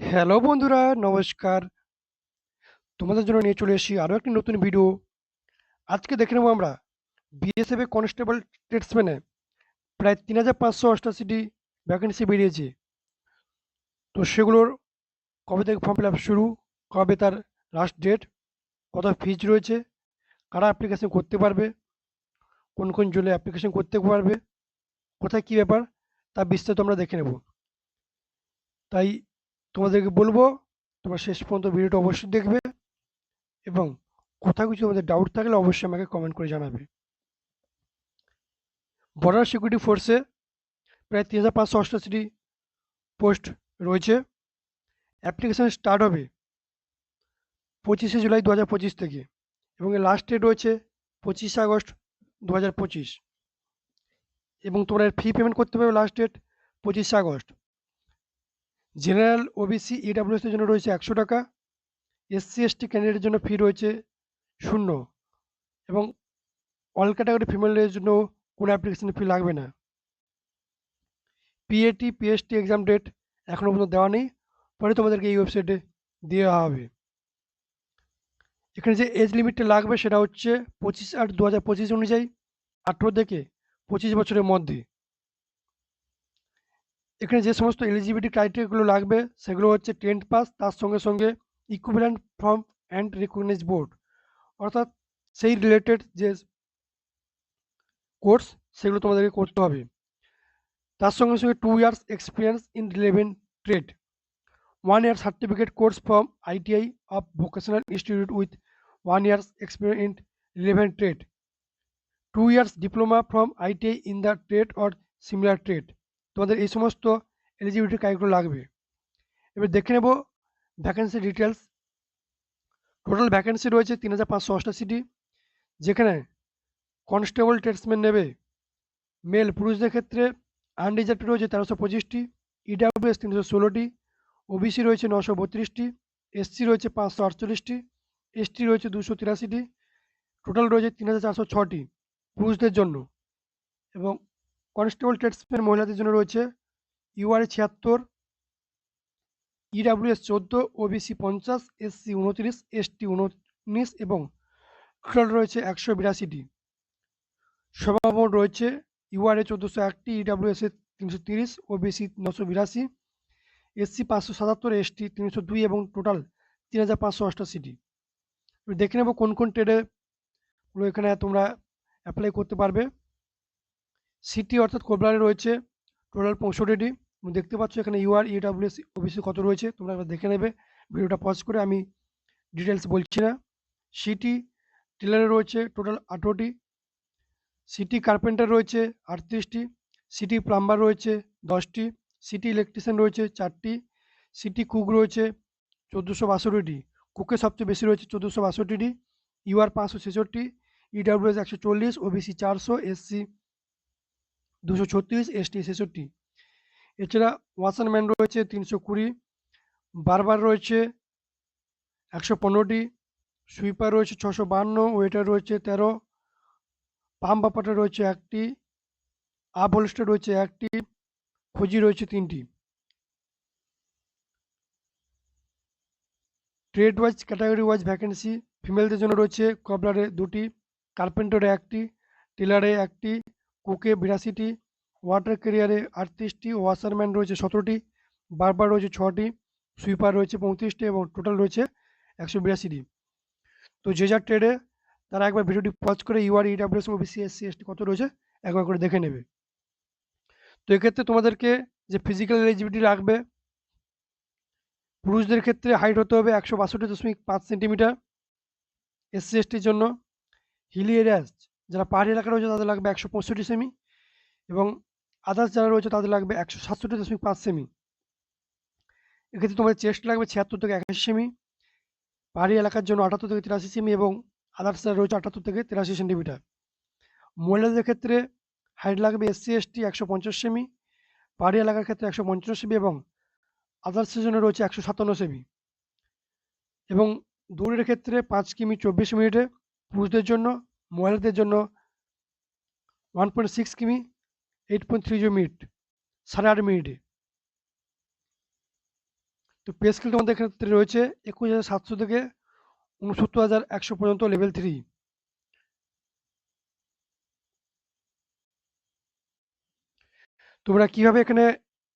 Hello বন্ধুরা, নমস্কার। তোমাদের জন্য নিয়ে চলে এসেছি আরও একটি নতুন ভিডিও আজকে দেখে নেব আমরা বিএসএফ কনস্টেবল ট্রেডসম্যানে প্রায় তিন হাজার পাঁচশো অষ্টাশিটি ভ্যাকেন্সি বেরিয়েছে। তো সেগুলোর কবে থেকে ফর্ম ফিল আপ শুরু, কবে তার লাস্ট ডেট কত ফিজ রয়েছে, কারা অ্যাপ্লিকেশন করতে পারবে, কোন কোন জেলে অ্যাপ্লিকেশন করতে পারবে, কোথায় কী ব্যাপার, তা বিস্তারিত আমরা দেখে নেব। তাই তোমাদেরকে বলব, তোমরা শেষ পর্যন্ত ভিডিওটা অবশ্যই দেখবে এবং কোথাও কিছু তোমাদের ডাউট থাকলে অবশ্যই আমাকে কমেন্ট করে জানাবে। বর্ডার সিকিউরিটি ফোর্সে প্রায় তিন হাজার পাঁচশো অষ্টাশিটি পোস্ট রয়েছে। অ্যাপ্লিকেশান স্টার্ট হবে পঁচিশে জুলাই দু হাজার পঁচিশ থেকে এবং এর লাস্ট ডেট রয়েছে পঁচিশে আগস্ট দু হাজার পঁচিশ। এবং তোমরা ফি পেমেন্ট করতে পারবে লাস্ট ডেট পঁচিশে আগস্ট। জেনারেল ওবিসি ইডাব্লিউএস এর জন্য রয়েছে একশো টাকা এসসি এসটি ক্যান্ডিডেটের জন্য ফি রয়েছে শূন্য এবং অল ক্যাটাগরি ফিমেলের জন্য কোনো অ্যাপ্লিকেশন ফি লাগবে না। পিএটি পিএসটি এক্সাম ডেট এখনও পর্যন্ত দেওয়া নেই, পরে তোমাদেরকে এই ওয়েবসাইটে দেওয়া হবে। এখানে যে এজ লিমিটটা লাগবে সেটা হচ্ছে পঁচিশ আট দু হাজার পঁচিশ অনুযায়ী, আঠেরো থেকে পঁচিশ বছরের মধ্যে। এখানে যে সমস্ত এলিজিবিলিটি ক্রাইটেরিয়াগুলো লাগবে, সেগুলো হচ্ছে টেন্থ পাস তার সঙ্গে সঙ্গে equivalent from and recognise board অর্থাৎ সেই রিলেটেড যে কোর্স সেগুলো তোমাদেরকে করতে হবে। তার সঙ্গে সঙ্গে two years experience in relevant trade one year certificate course from ITI of vocational institute with one years experience in relevant trade two years diploma from ITI in the trade or similar trade তোমাদের এই সমস্ত eligibility কাজগুলো লাগবে। এবার দেখে নেব vacancy details total vacancy রয়েছে তিন হাজার পাঁচশো অষ্টাশিটি। যেখানে কনস্টেবল ট্রেডসম্যান নেবে। মেল পুরুষদের ক্ষেত্রে আনরিজার্ভড রয়েছে তেরোশো পঁচিশটি। ইডাব্লিউএস তিনশো ষোলোটি। ওবিসি রয়েছে নশো বত্রিশটি। এসসি রয়েছে পাঁচশো আটচল্লিশটি। এসটি রয়েছে দুশো তিরাশিটি। টোটাল রয়েছে তিন হাজার চারশো ছটি পুরুষদের জন্য। এবং কনস্টেবল ট্রেডসম্যান মহিলাদের জন্য রয়েছে ইউআরএ ছিয়াত্তর, ইডাব্লিউএস চোদ্দ, ওবিসি পঞ্চাশ, এসসি উনত্রিশ, এসটি উনিশ এবং টোটাল রয়েছে একশো বিরাশিটি। সভামোট রয়েছে ইউআরএ চোদ্দোশো একটি, ইডাব্লিউএস এর তিনশো তিরিশ, ওবিসি নশো বিরাশি, এসসি পাঁচশো সাতাত্তর, এসটি তিনশো দুই এবং টোটাল তিন হাজার পাঁচশো অষ্টাশিটি। দেখে নেব কোন কোন ট্রেডে এখানে তোমরা অ্যাপ্লাই করতে পারবে। সিটি অর্থাৎ কোবলারে রয়েছে। টোটাল পঁয়ষট্টিটি দেখতে পাচ্ছ এখানে ইউআর ইডাব্লিউএস ওবিসি কত রয়েছে। তোমরা একবার দেখে নেবে। ভিডিওটা পজ করে আমি ডিটেলস বলছি না। সিটি টেলারে রয়েছে টোটাল আঠেরোটি সিটি কার্পেন্টার রয়েছে আটত্রিশটি। সিটি প্লাম্বার রয়েছে দশটি। সিটি ইলেকট্রিশিয়ান রয়েছে চারটি। সিটি কুক রয়েছে চোদ্দোশো বাষট্টিটি। কুকে সবচেয়ে বেশি রয়েছে চোদ্দোশো বাষট্টিটি। ইউআর পাঁচশো ছেষট্টি। ইডাব্লিউএস একশো চল্লিশ। ওবিসি চারশো। এসসি দুশো ছত্রিশ এসটি ছেষট্টি। এছাড়া ওয়াশারম্যান রয়েছে তিনশো কুড়ি, বারবার রয়েছে একশো পনেরোটি, সুইপার রয়েছে ছশো বান্ন ওয়েটার রয়েছে তেরো, পাম্প অপারেটর রয়েছে একটি, আপ রয়েছে একটি, খোঁজি রয়েছে তিনটি। Trade wise, category wise vacancy, ফিমেলদের জন্য রয়েছে কবলারে দুটি, কার্পেন্টারে একটি, টেলারে একটি কুকে বিরাশিটি ওয়াটার ক্যারিয়ারে আটত্রিশটি ওয়াশারম্যান রয়েছে সতেরোটি, বারবার রয়েছে ছটি সুইপার রয়েছে পঁয়ত্রিশটি এবং টোটাল রয়েছে একশো বিরাশিটি। তো যে যার ট্রেডে তারা একবার ভিডিওটি পজ করে UR EWS OBC SC ST কত রয়েছে একবার করে দেখে নেবে। তো এক্ষেত্রে তোমাদেরকে যে ফিজিক্যাল এলিজিবিলিটি লাগবে, পুরুষদের ক্ষেত্রে হাইট হতে হবে একশো বাষট্টি দশমিক পাঁচ সেন্টিমিটার এসসি এসটির জন্য হিলি এরিয়াস যারা পাহাড়ি এলাকা রয়েছে তাদের লাগবে একশো পঁয়ষট্টি সেমি এবং আদার্স যারা রয়েছে তাদের লাগবে একশো সাতষট্টি দশমিক পাঁচ সেমি এক্ষেত্রে তোমাদের চেস্ট লাগবে ছিয়াত্তর থেকে একাশি সেমি পাহাড়ি এলাকার জন্য আটাত্তর থেকে তিরাশি সেমি এবং আদার্স যারা রয়েছে আটাত্তর থেকে তিরাশি সেন্টিমিটার মহিলাদের ক্ষেত্রে হাইট লাগবে এসসি এসটি একশো পঞ্চাশ সেমি পাহাড়ি এলাকার ক্ষেত্রে একশো পঞ্চান্ন সেমি এবং আদার্সের জন্য রয়েছে একশো সাতান্ন সেমি এবং দৌড়ের ক্ষেত্রে পাঁচ কিমি চব্বিশ মিনিটে পুরুষদের জন্য মহিলাদের জন্য ওয়ান পয়েন্ট সিক্স কিমি eight point three zero minute সাড়ে আট মিনিটে। তো পে স্কেল তোমাদের ক্ষেত্রে রয়েছে একুশ হাজার সাতশো থেকে উনসত্তর হাজার একশো পর্যন্ত লেভেল থ্রি তোমরা কীভাবে এখানে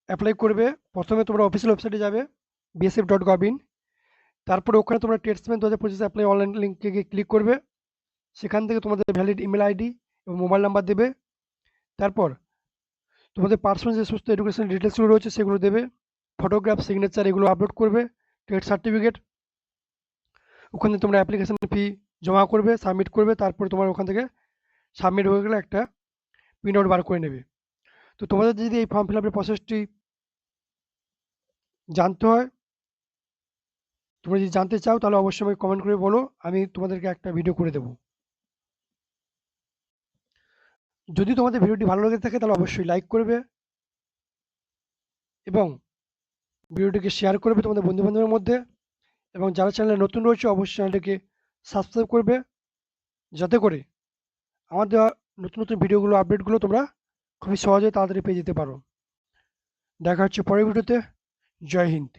অ্যাপ্লাই করবে? প্রথমে তোমরা অফিসিয়াল ওয়েবসাইটে যাবে বিএসএফ ডট গভ ইন তারপরে ওখানে তোমরা টেটসম্যান দু হাজার পঁচিশে অ্যাপ্লাই অনলাইন লিঙ্কে গিয়ে ক্লিক করবে। সেখান থেকে তোমাদের ভ্যালিড ইমেল আইডি এবং মোবাইল নাম্বার দেবে। তারপর তোমাদের পার্সোনাল যে সমস্ত এডুকেশন ডিটেলসগুলো রয়েছে সেগুলো দেবে। ফটোগ্রাফ সিগনেচার এগুলো আপলোড করবে। টেট সার্টিফিকেট ওখানে তোমরা অ্যাপ্লিকেশন ফি জমা করবে সাবমিট করবে। তারপরে তোমার ওখান থেকে সাবমিট হয়ে গেলে একটা প্রিন্ট আউট বার করে নেবে। তো তোমাদের যদি এই ফর্ম ফিল আপের প্রসেসটি জানতে হয়, তোমরা যদি জানতে চাও তাহলে অবশ্যই আমাকে কমেন্ট করে বলো। আমি তোমাদেরকে একটা ভিডিও করে দেবো। যদি তোমাদের ভিডিওটি ভালো লেগে থাকে, তাহলে অবশ্যই লাইক করবে এবং ভিডিওটিকে শেয়ার করবে তোমাদের বন্ধু বান্ধবের মধ্যে এবং যারা চ্যানেলে নতুন রয়েছে, অবশ্যই চ্যানেলটিকে সাবস্ক্রাইব করবে যাতে করে আমার দেওয়া নতুন নতুন ভিডিওগুলো আপডেটগুলো তোমরা খুবই সহজে তাড়াতাড়ি পেয়ে যেতে পারো। দেখা হচ্ছে পরের ভিডিওতে। জয় হিন্দ।